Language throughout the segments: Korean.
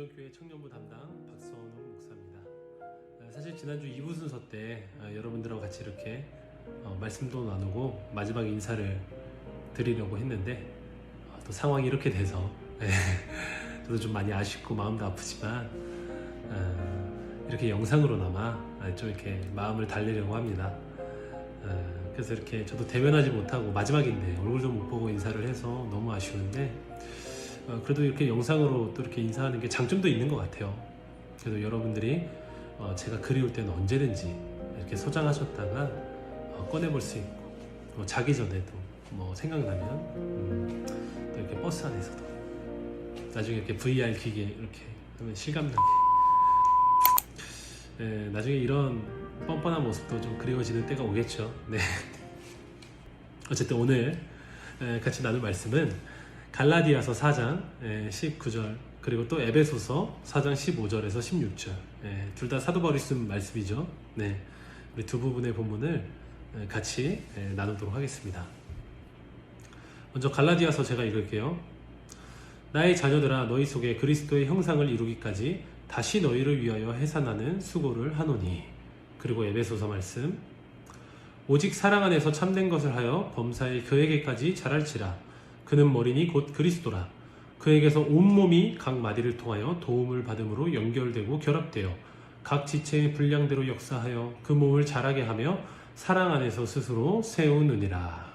온전교회 청년부 담당 박선웅 목사입니다. 아, 사실 지난주 2부 순서 때 아, 여러분들하고 같이 이렇게 어, 말씀도 나누고 마지막 인사를 드리려고 했는데 어, 또 상황이 이렇게 돼서 예, 저도 좀 많이 아쉽고 마음도 아프지만 어, 이렇게 영상으로나마 아, 좀 이렇게 마음을 달래려고 합니다. 어, 그래서 이렇게 저도 대면하지 못하고 마지막인데 얼굴도 못 보고 인사를 해서 너무 아쉬운데 어, 그래도 이렇게 영상으로 또 이렇게 인사하는 게 장점도 있는 것 같아요. 그래도 여러분들이 어, 제가 그리울 때는 언제든지 이렇게 소장하셨다가 어, 꺼내볼 수 있고 뭐 자기 전에도 뭐 생각나면 음, 또 이렇게 버스 안에서도 나중에 이렇게 VR 기계 이렇게 하면 실감나게 예, 나중에 이런 뻔뻔한 모습도 좀 그리워지는 때가 오겠죠. 네. 어쨌든 오늘 에, 같이 나눌 말씀은 갈라디아서 4장 19절 그리고 또 에베소서 4장 15절에서 16절 둘 다 사도 바울이 쓴 말씀이죠. 네, 우리 두 부분의 본문을 에, 같이 에, 나누도록 하겠습니다. 먼저 갈라디아서 제가 읽을게요. 나의 자녀들아 너희 속에 그리스도의 형상을 이루기까지 다시 너희를 위하여 해산하는 수고를 하노니 그리고 에베소서 말씀 오직 사랑 안에서 참된 것을 하여 범사에 그에게까지 자랄지라 그는 머리니 곧 그리스도라 그에게서 온몸이 각 마디를 통하여 도움을 받음으로 연결되고 결합되어 각 지체의 분량대로 역사하여 그 몸을 자라게 하며 사랑 안에서 스스로 세우느니라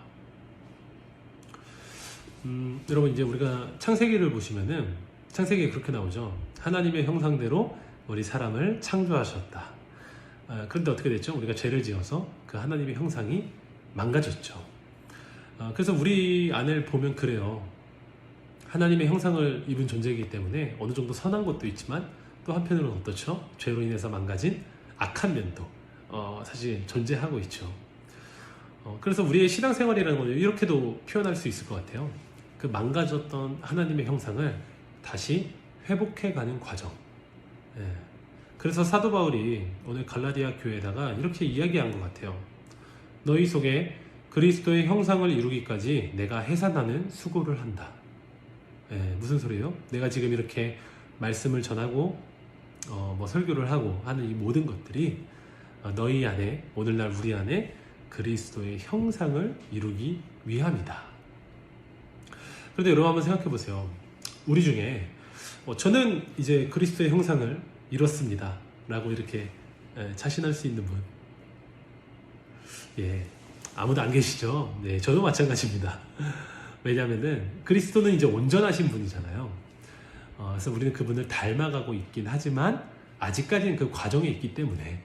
음, 여러분 이제 우리가 창세기를 보시면은 창세기에 그렇게 나오죠. 하나님의 형상대로 우리 사람을 창조하셨다. 아, 그런데 어떻게 됐죠? 우리가 죄를 지어서 그 하나님의 형상이 망가졌죠. 아, 그래서 우리 안을 보면 그래요. 하나님의 형상을 입은 존재이기 때문에 어느 정도 선한 것도 있지만 또 한편으로는 어떻죠? 죄로 인해서 망가진 악한 면도 어, 사실 존재하고 있죠. 어, 그래서 우리의 신앙생활이라는 걸 이렇게도 표현할 수 있을 것 같아요. 그 망가졌던 하나님의 형상을 다시 회복해가는 과정. 예. 그래서 사도 바울이 오늘 갈라디아 교회에다가 이렇게 이야기한 것 같아요. 너희 속에 그리스도의 형상을 이루기까지 내가 해산하는 수고를 한다. 예, 무슨 소리예요? 내가 지금 이렇게 말씀을 전하고 어, 뭐 설교를 하고 하는 이 모든 것들이 어, 너희 안에 오늘날 우리 안에 그리스도의 형상을 이루기 위함이다. 그런데 여러분 한번 생각해 보세요. 우리 중에 어, 저는 이제 그리스도의 형상을 이뤘습니다. 라고 이렇게 에, 자신할 수 있는 분. 예. 아무도 안 계시죠? 네. 저도 마찬가지입니다. 왜냐면은 그리스도는 이제 온전하신 분이잖아요. 어, 그래서 우리는 그분을 닮아가고 있긴 하지만 아직까지는 그 과정에 있기 때문에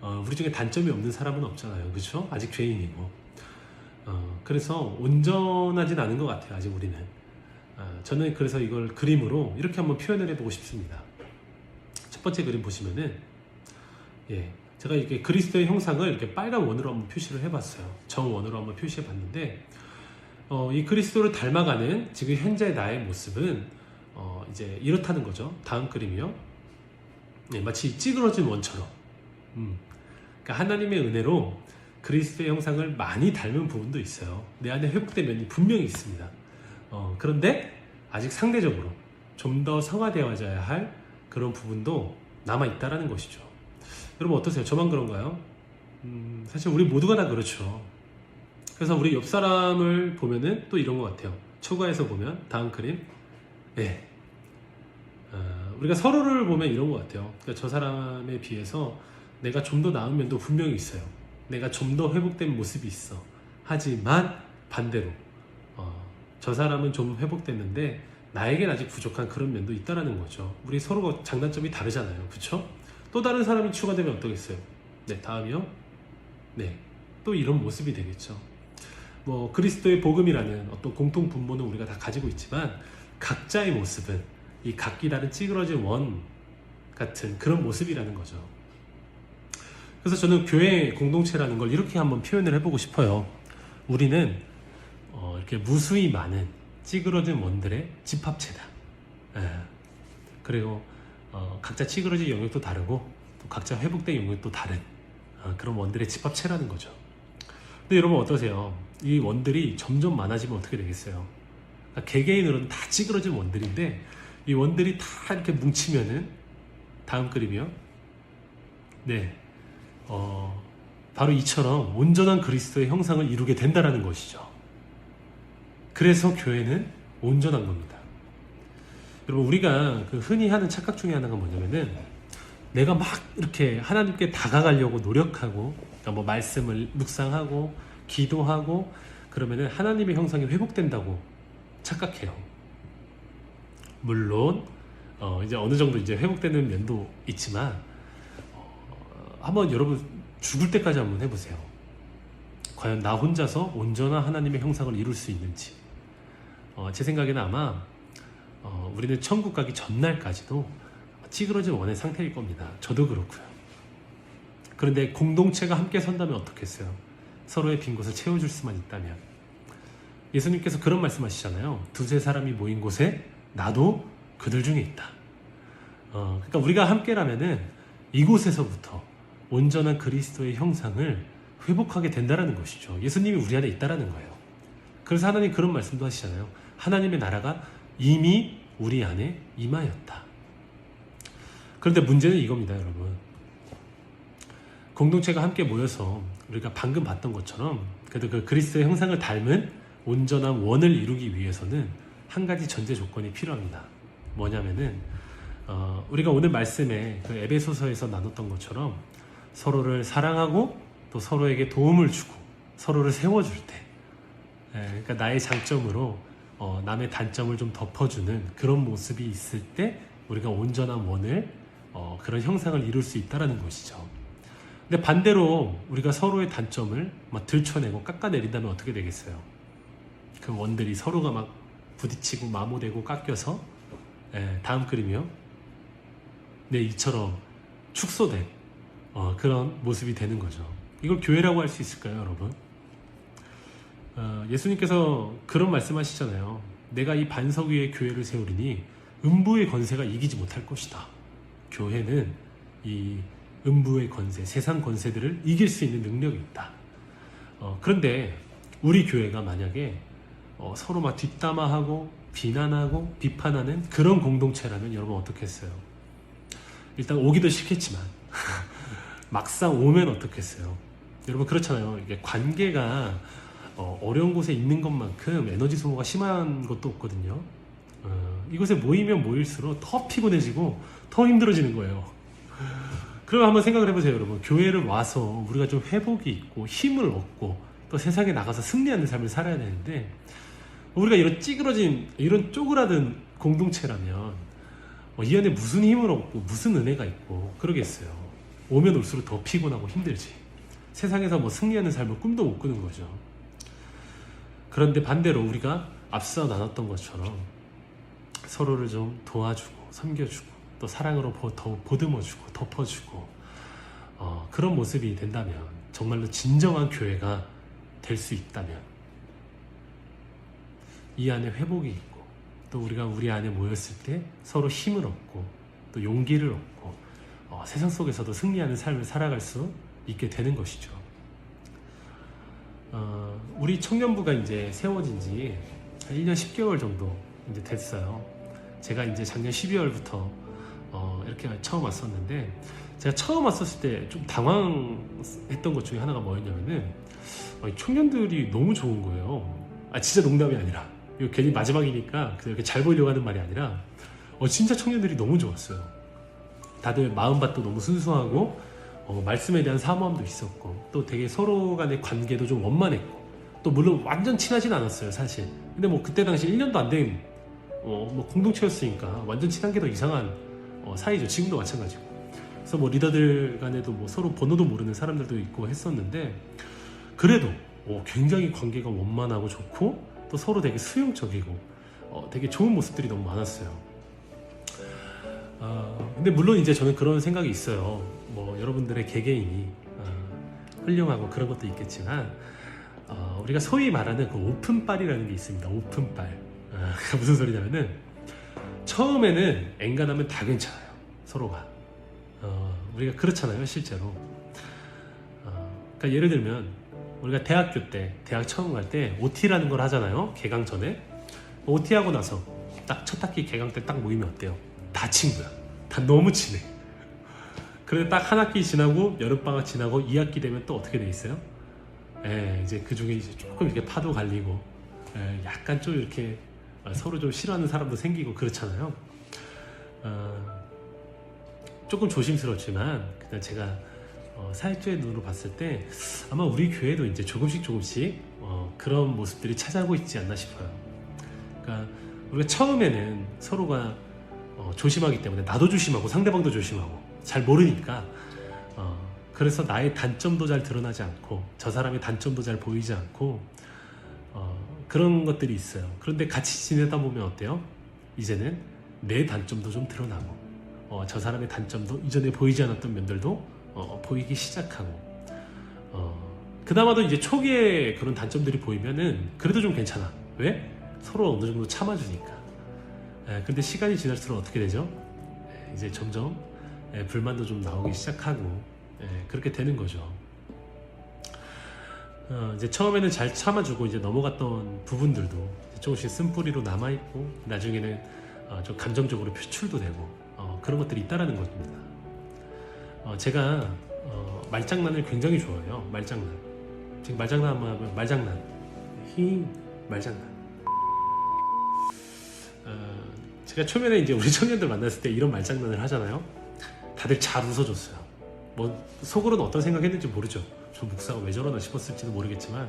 어, 우리 중에 단점이 없는 사람은 없잖아요. 그렇죠? 아직 죄인이고. 어, 그래서 온전하진 않은 것 같아요. 아직 우리는. 어, 저는 그래서 이걸 그림으로 이렇게 한번 표현을 해보고 싶습니다. 첫 번째 그림 보시면은 예, 제가 이렇게 그리스도의 형상을 이렇게 빨간 원으로 한번 표시를 해봤어요. 정원으로 한번 표시해봤는데 어, 이 그리스도를 닮아가는 지금 현재 나의 모습은 어, 이제 이렇다는 거죠. 다음 그림이요. 네, 마치 찌그러진 원처럼. 음, 그러니까 하나님의 은혜로 그리스도의 형상을 많이 닮은 부분도 있어요. 내 안에 회복된 면이 분명히 있습니다. 어, 그런데 아직 상대적으로 좀 더 성화되어져야 할 그런 부분도 남아 있다라는 것이죠. 여러분 어떠세요? 저만 그런가요? 음, 사실 우리 모두가 다 그렇죠. 그래서 우리 옆 사람을 보면은 또 이런 것 같아요. 초과해서 보면 다음 그림, 네. 어, 우리가 서로를 보면 이런 것 같아요. 그러니까 저 사람에 비해서 내가 좀 더 나은 면도 분명히 있어요. 내가 좀 더 회복된 모습이 있어. 하지만 반대로 어, 저 사람은 좀 회복됐는데 나에겐 아직 부족한 그런 면도 있다라는 거죠. 우리 서로가 장단점이 다르잖아요. 그렇죠? 또 다른 사람이 추가되면 어떠겠어요? 네, 다음이요. 네, 또 이런 모습이 되겠죠. 뭐 그리스도의 복음이라는 어떤 공통 분모는 우리가 다 가지고 있지만 각자의 모습은 이 각기 다른 찌그러진 원 같은 그런 모습이라는 거죠. 그래서 저는 교회 공동체라는 걸 이렇게 한번 표현을 해보고 싶어요. 우리는 어, 이렇게 무수히 많은 찌그러진 원들의 집합체다. 예. 그리고 어, 각자 찌그러진 영역도 다르고 또 각자 회복된 영역도 다른 어, 그런 원들의 집합체라는 거죠. 근데 여러분 어떠세요? 이 원들이 점점 많아지면 어떻게 되겠어요? 그러니까 개개인으로는 다 찌그러진 원들인데 이 원들이 다 이렇게 뭉치면은 다음 그림이요. 네, 어, 바로 이처럼 온전한 그리스도의 형상을 이루게 된다라는 것이죠. 그래서 교회는 온전한 겁니다. 여러분 우리가 그 흔히 하는 착각 중에 하나가 뭐냐면은 내가 막 이렇게 하나님께 다가가려고 노력하고 그러니까 뭐 말씀을 묵상하고 기도하고 그러면은 하나님의 형상이 회복된다고 착각해요. 물론 어 이제 어느 정도 이제 회복되는 면도 있지만 어 한번 여러분 죽을 때까지 한번 해보세요. 과연 나 혼자서 온전한 하나님의 형상을 이룰 수 있는지. 어, 제 생각에는 아마 어, 우리는 천국 가기 전날까지도 찌그러진 원의 상태일 겁니다. 저도 그렇고요. 그런데 공동체가 함께 선다면 어떻겠어요? 서로의 빈 곳을 채워줄 수만 있다면. 예수님께서 그런 말씀하시잖아요. 두세 사람이 모인 곳에 나도 그들 중에 있다. 어, 그러니까 우리가 함께라면은 이곳에서부터 온전한 그리스도의 형상을 회복하게 된다라는 것이죠. 예수님이 우리 안에 있다라는 거예요. 그래서 하나님 그런 말씀도 하시잖아요. 하나님의 나라가 이미 우리 안에 임하였다. 그런데 문제는 이겁니다, 여러분. 공동체가 함께 모여서 우리가 방금 봤던 것처럼 그래도 그 그리스도의 형상을 닮은 온전한 원을 이루기 위해서는 한 가지 전제 조건이 필요합니다. 뭐냐면은 어, 우리가 오늘 말씀에 그 에베소서에서 나눴던 것처럼 서로를 사랑하고 또 서로에게 도움을 주고 서로를 세워줄 때, 예, 그러니까 나의 장점으로 어, 남의 단점을 좀 덮어주는 그런 모습이 있을 때 우리가 온전한 원을 어, 그런 형상을 이룰 수 있다라는 것이죠. 근데 반대로 우리가 서로의 단점을 막 들춰내고 깎아내린다면 어떻게 되겠어요? 그 원들이 서로가 막 부딪히고 마모되고 깎여서 예, 다음 그림이요. 네, 이처럼 축소된 어, 그런 모습이 되는 거죠. 이걸 교회라고 할 수 있을까요, 여러분? 어, 예수님께서 그런 말씀하시잖아요. 내가 이 반석 위에 교회를 세우리니 음부의 권세가 이기지 못할 것이다. 교회는 이 음부의 권세, 세상 권세들을 이길 수 있는 능력이 있다. 어, 그런데 우리 교회가 만약에 어, 서로 막 뒷담화하고 비난하고 비판하는 그런 공동체라면 여러분 어떻겠어요? 일단 오기도 싫겠지만 막상 오면 어떻겠어요? 여러분 그렇잖아요. 이게 관계가 어, 어려운 곳에 있는 것만큼 에너지 소모가 심한 것도 없거든요. 어, 이곳에 모이면 모일수록 더 피곤해지고 더 힘들어지는 거예요. 그럼 한번 생각을 해보세요, 여러분. 교회를 와서 우리가 좀 회복이 있고 힘을 얻고 또 세상에 나가서 승리하는 삶을 살아야 되는데 우리가 이런 찌그러진 이런 쪼그라든 공동체라면 어, 이 안에 무슨 힘을 얻고 무슨 은혜가 있고 그러겠어요. 오면 올수록 더 피곤하고 힘들지. 세상에서 뭐 승리하는 삶을 꿈도 못 꾸는 거죠. 그런데 반대로 우리가 앞서 나눴던 것처럼 서로를 좀 도와주고 섬겨주고 또 사랑으로 보, 더 보듬어주고 덮어주고 어, 그런 모습이 된다면 정말로 진정한 교회가 될 수 있다면 이 안에 회복이 있고 또 우리가 우리 안에 모였을 때 서로 힘을 얻고 또 용기를 얻고 어, 세상 속에서도 승리하는 삶을 살아갈 수 있게 되는 것이죠. 어, 우리 청년부가 이제 세워진 지 한 1년 10개월 정도 이제 됐어요. 제가 이제 작년 12월부터 어, 이렇게 처음 왔었는데 제가 처음 왔었을 때 좀 당황했던 것 중에 하나가 뭐였냐면은 어, 이 청년들이 너무 좋은 거예요. 아 진짜 농담이 아니라 이거 괜히 마지막이니까 이렇게 잘 보이려고 하는 말이 아니라 어, 진짜 청년들이 너무 좋았어요. 다들 마음밭도 너무 순수하고 어, 말씀에 대한 사모함도 있었고 또 되게 서로 간의 관계도 좀 원만했고 또 물론 완전 친하진 않았어요 사실. 근데 뭐 그때 당시 1년도 안된 어, 뭐 공동체였으니까 완전 친한 게 더 이상한 어, 사이죠. 지금도 마찬가지고. 그래서 뭐 리더들 간에도 뭐 서로 번호도 모르는 사람들도 있고 했었는데 그래도 어, 굉장히 관계가 원만하고 좋고 또 서로 되게 수용적이고 어, 되게 좋은 모습들이 너무 많았어요. 어, 근데 물론 이제 저는 그런 생각이 있어요. 뭐 여러분들의 개개인이 어, 훌륭하고 그런 것도 있겠지만 어, 우리가 소위 말하는 그 오픈빨이라는 게 있습니다. 오픈빨. 아, 무슨 소리냐면은 처음에는 엔간하면 다 괜찮아요. 서로가. 어, 우리가 그렇잖아요, 실제로. 어, 그러니까 예를 들면 우리가 대학교 때, 대학 처음 갈 때 OT라는 걸 하잖아요. 개강 전에. OT 하고 나서 딱 첫 학기 개강 때 딱 모이면 어때요? 다 친구야. 다 너무 친해. 그런데 딱 한 학기 지나고 여름방학 지나고 2학기 되면 또 어떻게 돼 있어요? 예, 이제 그 중에 이제 조금 이렇게 파도 갈리고 예, 약간 좀 이렇게 어, 서로 좀 싫어하는 사람도 생기고 그렇잖아요. 어, 조금 조심스럽지만 그냥 제가 어, 사역자의 눈으로 봤을 때 아마 우리 교회도 이제 조금씩 조금씩 어, 그런 모습들이 찾아오고 있지 않나 싶어요. 그러니까 우리가 처음에는 서로가 어, 조심하기 때문에 나도 조심하고 상대방도 조심하고 잘 모르니까 어, 그래서 나의 단점도 잘 드러나지 않고 저 사람의 단점도 잘 보이지 않고 어, 그런 것들이 있어요. 그런데 같이 지내다 보면 어때요? 이제는 내 단점도 좀 드러나고 어, 저 사람의 단점도 이전에 보이지 않았던 면들도 어, 보이기 시작하고 어, 그나마도 이제 초기에 그런 단점들이 보이면은 그래도 좀 괜찮아. 왜? 서로 어느 정도 참아주니까. 에, 근데 시간이 지날수록 어떻게 되죠? 에, 이제 점점 에, 불만도 좀 나오기 시작하고 에, 그렇게 되는 거죠. 어, 이제 처음에는 잘 참아주고 이제 넘어갔던 부분들도 조금씩 쓴뿌리로 남아 있고 나중에는 어, 좀 감정적으로 표출도 되고 어, 그런 것들이 있다라는 겁니다. 어, 제가 어, 말장난을 굉장히 좋아해요. 말장난. 지금 말장난 한번 하면 말장난. 히 말장난. 어, 제가 초면에 이제 우리 청년들 만났을 때 이런 말장난을 하잖아요. 다들 잘 웃어줬어요. 뭐 속으로는 어떤 생각했는지 모르죠. 저 목사가 왜 저러나 싶었을지도 모르겠지만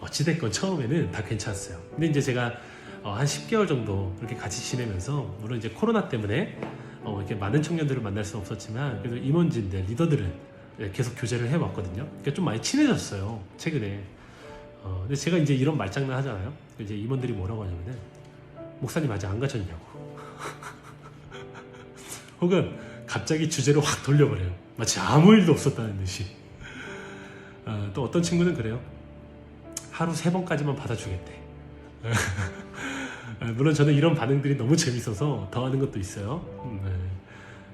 어찌됐건 처음에는 다 괜찮았어요. 근데 이제 제가 어, 한 10개월 정도 그렇게 같이 지내면서 물론 이제 코로나 때문에 어, 이렇게 많은 청년들을 만날 수는 없었지만 그래도 임원진들 리더들은 계속 교제를 해왔거든요. 그러니까 좀 많이 친해졌어요 최근에. 어, 근데 제가 이제 이런 말장난 하잖아요. 이제 임원들이 뭐라고 하냐면은 목사님 아직 안 가셨냐고. 혹은 갑자기 주제를 확 돌려버려요. 마치 아무 일도 없었다는 듯이. 어, 또 어떤 친구는 그래요. 하루 세 번까지만 받아주겠대. 어, 물론 저는 이런 반응들이 너무 재밌어서 더 하는 것도 있어요. 음, 네.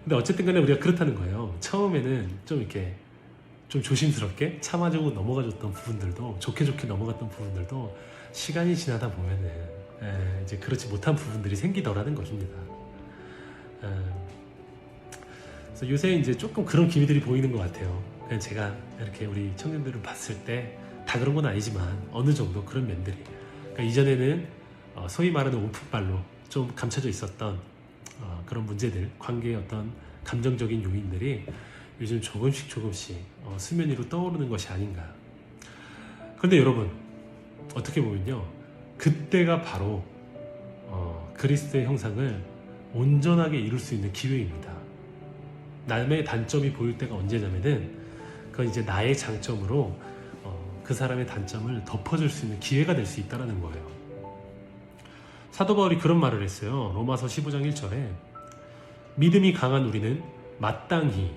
근데 어쨌든 간에 우리가 그렇다는 거예요. 처음에는 좀 이렇게 좀 조심스럽게 참아주고 넘어가줬던 부분들도 좋게 좋게 넘어갔던 부분들도 시간이 지나다 보면은 에, 이제 그렇지 못한 부분들이 생기더라는 것입니다. 에, 그래서 요새 이제 조금 그런 기미들이 보이는 것 같아요. 그냥 제가 이렇게 우리 청년들을 봤을 때 다 그런 건 아니지만 어느 정도 그런 면들이. 그러니까 이전에는 어, 소위 말하는 오픈발로 좀 감춰져 있었던 어, 그런 문제들, 관계의 어떤 감정적인 요인들이 요즘 조금씩 조금씩 어, 수면 위로 떠오르는 것이 아닌가. 그런데 여러분 어떻게 보면요, 그때가 바로 어, 그리스도의 형상을 온전하게 이룰 수 있는 기회입니다. 남의 단점이 보일 때가 언제냐면은 그건 이제 나의 장점으로 어, 그 사람의 단점을 덮어줄 수 있는 기회가 될 수 있다라는 거예요. 사도 바울이 그런 말을 했어요. 로마서 15장 1절에 믿음이 강한 우리는 마땅히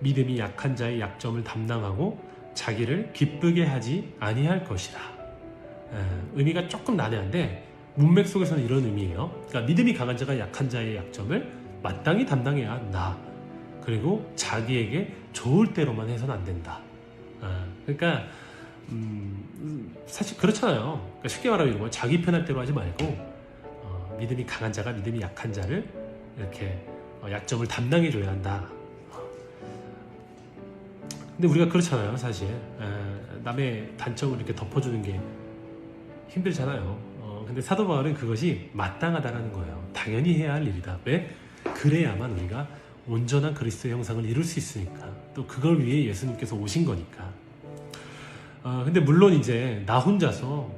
믿음이 약한 자의 약점을 담당하고 자기를 기쁘게 하지 아니할 것이라. 에, 의미가 조금 난해한데 문맥 속에서는 이런 의미예요. 그러니까 믿음이 강한 자가 약한 자의 약점을 마땅히 담당해야 한다. 그리고 자기에게 좋을 대로만 해서는 안 된다. 아, 그러니까 음, 사실 그렇잖아요. 그러니까 쉽게 말하면 이런 거 자기 편할 대로 하지 말고 어, 믿음이 강한 자가 믿음이 약한 자를 이렇게 어, 약점을 담당해 줘야 한다. 근데 우리가 그렇잖아요, 사실. 에, 남의 단점을 이렇게 덮어주는 게 힘들잖아요. 어, 근데 사도 바울은 그것이 마땅하다라는 거예요. 당연히 해야 할 일이다. 왜? 그래야만 우리가 온전한 그리스도의 형상을 이룰 수 있으니까. 또 그걸 위해 예수님께서 오신 거니까. 어, 근데 물론 이제 나 혼자서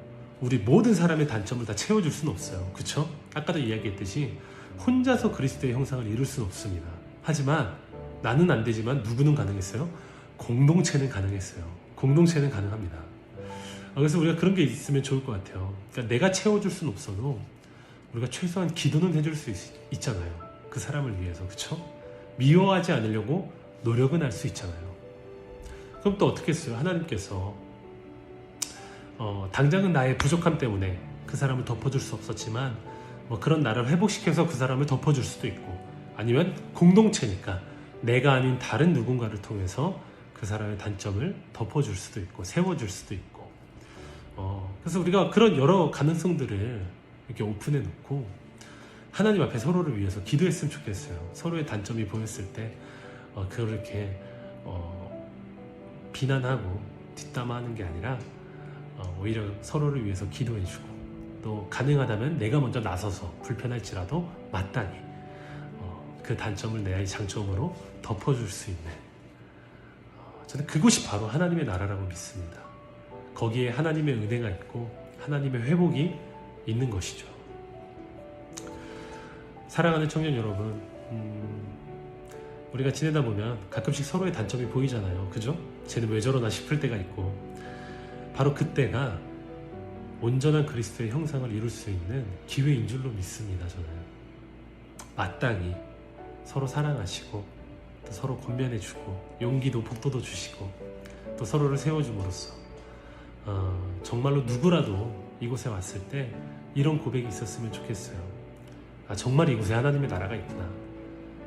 우리 모든 사람의 단점을 다 채워줄 수는 없어요. 그쵸? 아까도 이야기했듯이 혼자서 그리스도의 형상을 이룰 수는 없습니다. 하지만 나는 안 되지만 누구는 가능했어요? 공동체는 가능했어요. 공동체는 가능합니다. 어, 그래서 우리가 그런 게 있으면 좋을 것 같아요. 그러니까 내가 채워줄 수는 없어도 우리가 최소한 기도는 해줄 수 있, 잖아요그 사람을 위해서. 그쵸? 미워하지 않으려고 노력은 할 수 있잖아요. 그럼 또 어떻게 했어요? 하나님께서 어, 당장은 나의 부족함 때문에 그 사람을 덮어줄 수 없었지만 뭐 그런 나를 회복시켜서 그 사람을 덮어줄 수도 있고 아니면 공동체니까 내가 아닌 다른 누군가를 통해서 그 사람의 단점을 덮어줄 수도 있고 세워줄 수도 있고 어, 그래서 우리가 그런 여러 가능성들을 이렇게 오픈해 놓고 하나님 앞에 서로를 위해서 기도했으면 좋겠어요. 서로의 단점이 보였을 때 어, 그렇게 어, 비난하고 뒷담화하는 게 아니라 어, 오히려 서로를 위해서 기도해주고 또 가능하다면 내가 먼저 나서서 불편할지라도 마땅히 어, 그 단점을 내 장점으로 덮어줄 수 있는 어, 저는 그곳이 바로 하나님의 나라라고 믿습니다. 거기에 하나님의 은혜가 있고 하나님의 회복이 있는 것이죠. 사랑하는 청년 여러분, 음, 우리가 지내다 보면 가끔씩 서로의 단점이 보이잖아요. 그죠? 쟤는 왜 저러나 싶을 때가 있고, 바로 그때가 온전한 그리스도의 형상을 이룰 수 있는 기회인 줄로 믿습니다. 저는 마땅히 서로 사랑하시고 또 서로 권면해주고 용기도 복도도 주시고 또 서로를 세워줌으로써 어, 정말로 누구라도 이곳에 왔을 때 이런 고백이 있었으면 좋겠어요. 아, 정말 이곳에 하나님의 나라가 있구나.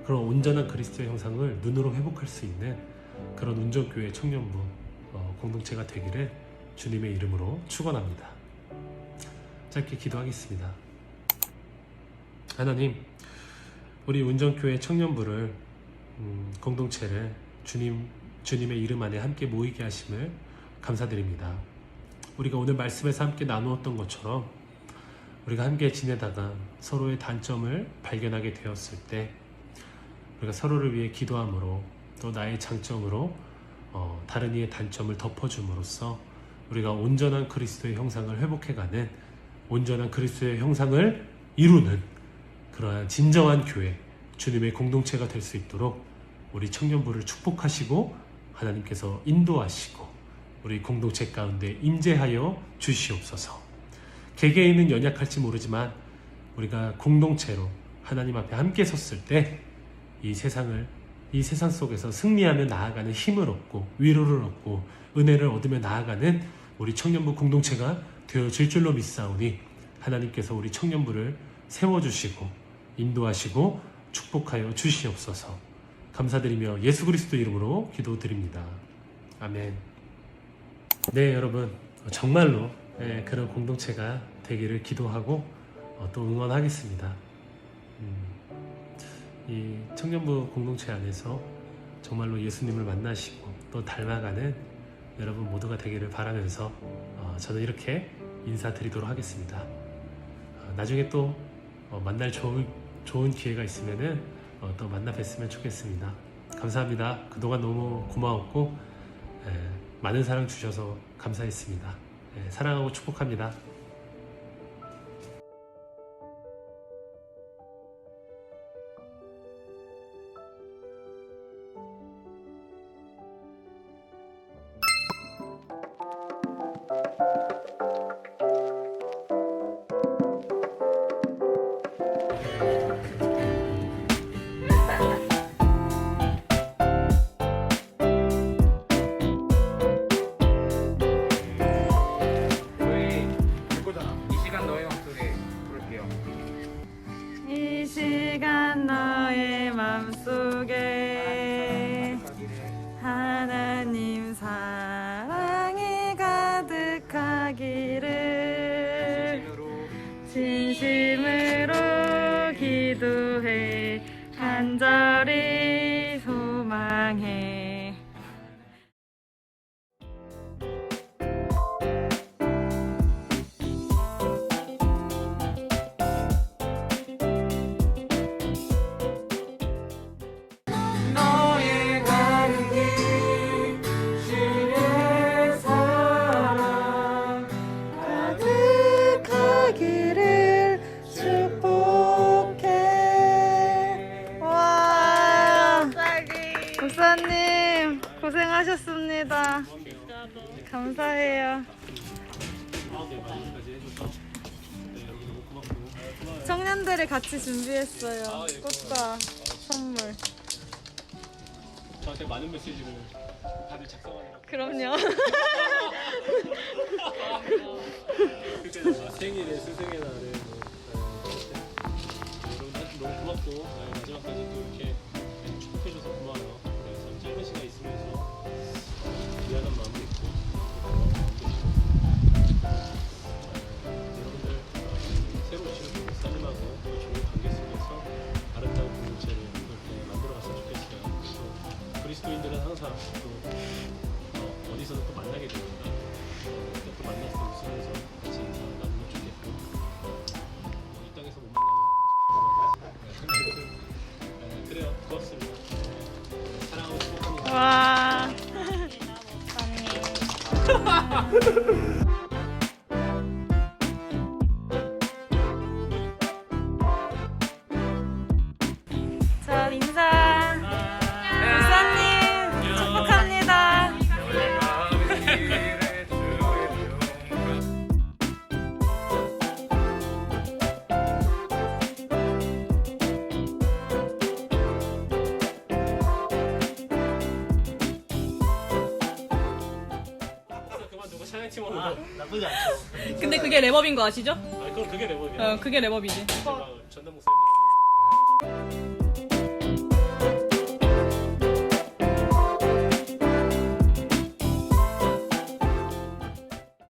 그런 온전한 그리스도의 형상을 눈으로 회복할 수 있는 그런 운전교회 청년부 어, 공동체가 되기를 주님의 이름으로 축원합니다. 짧게 기도하겠습니다. 하나님, 우리 운전교회 청년부를 음, 공동체를 주님 주님의 이름 안에 함께 모이게 하심을 감사드립니다. 우리가 오늘 말씀에서 함께 나누었던 것처럼 우리가 함께 지내다가 서로의 단점을 발견하게 되었을 때 우리가 서로를 위해 기도함으로 또 나의 장점으로 어, 다른 이의 단점을 덮어줌으로써 우리가 온전한 그리스도의 형상을 회복해가는 온전한 그리스도의 형상을 이루는 그러한 진정한 교회 주님의 공동체가 될 수 있도록 우리 청년부를 축복하시고 하나님께서 인도하시고 우리 공동체 가운데 임재하여 주시옵소서. 개개인은 연약할지 모르지만 우리가 공동체로 하나님 앞에 함께 섰을 때 이 세상을 이 세상 속에서 승리하며 나아가는 힘을 얻고 위로를 얻고 은혜를 얻으며 나아가는 우리 청년부 공동체가 되어질 줄로 믿사오니 하나님께서 우리 청년부를 세워주시고 인도하시고 축복하여 주시옵소서 감사드리며 예수 그리스도 이름으로 기도드립니다. 아멘. 네, 여러분 정말로 예, 그런 공동체가 되기를 기도하고 어, 또 응원하겠습니다. 음, 이 청년부 공동체 안에서 정말로 예수님을 만나시고 또 닮아가는 여러분 모두가 되기를 바라면서 어, 저는 이렇게 인사드리도록 하겠습니다. 어, 나중에 또 어, 만날 좋은, 좋은 기회가 있으면은 어, 또 만나 뵀으면 좋겠습니다. 감사합니다. 그동안 너무 고마웠고 에, 많은 사랑 주셔서 감사했습니다. 예, 사랑하고 축복합니다. 가득하기를 축복해. 와. 목사님 고생하셨습니다. 감사해요. 청년들이 같이 준비했어요. 꽃과 선물. 저한테 많은 메시지를 다들 작성하느라 그럼요. 그때는 막 생일에 스승의 날에 뭐, 네, 여러분 너무 고맙고. 네, 마지막까지 또 그게 랩업인 거 아시죠? 아니 그럼 그게 랩업이야. 어, 그게 랩업이지. 어,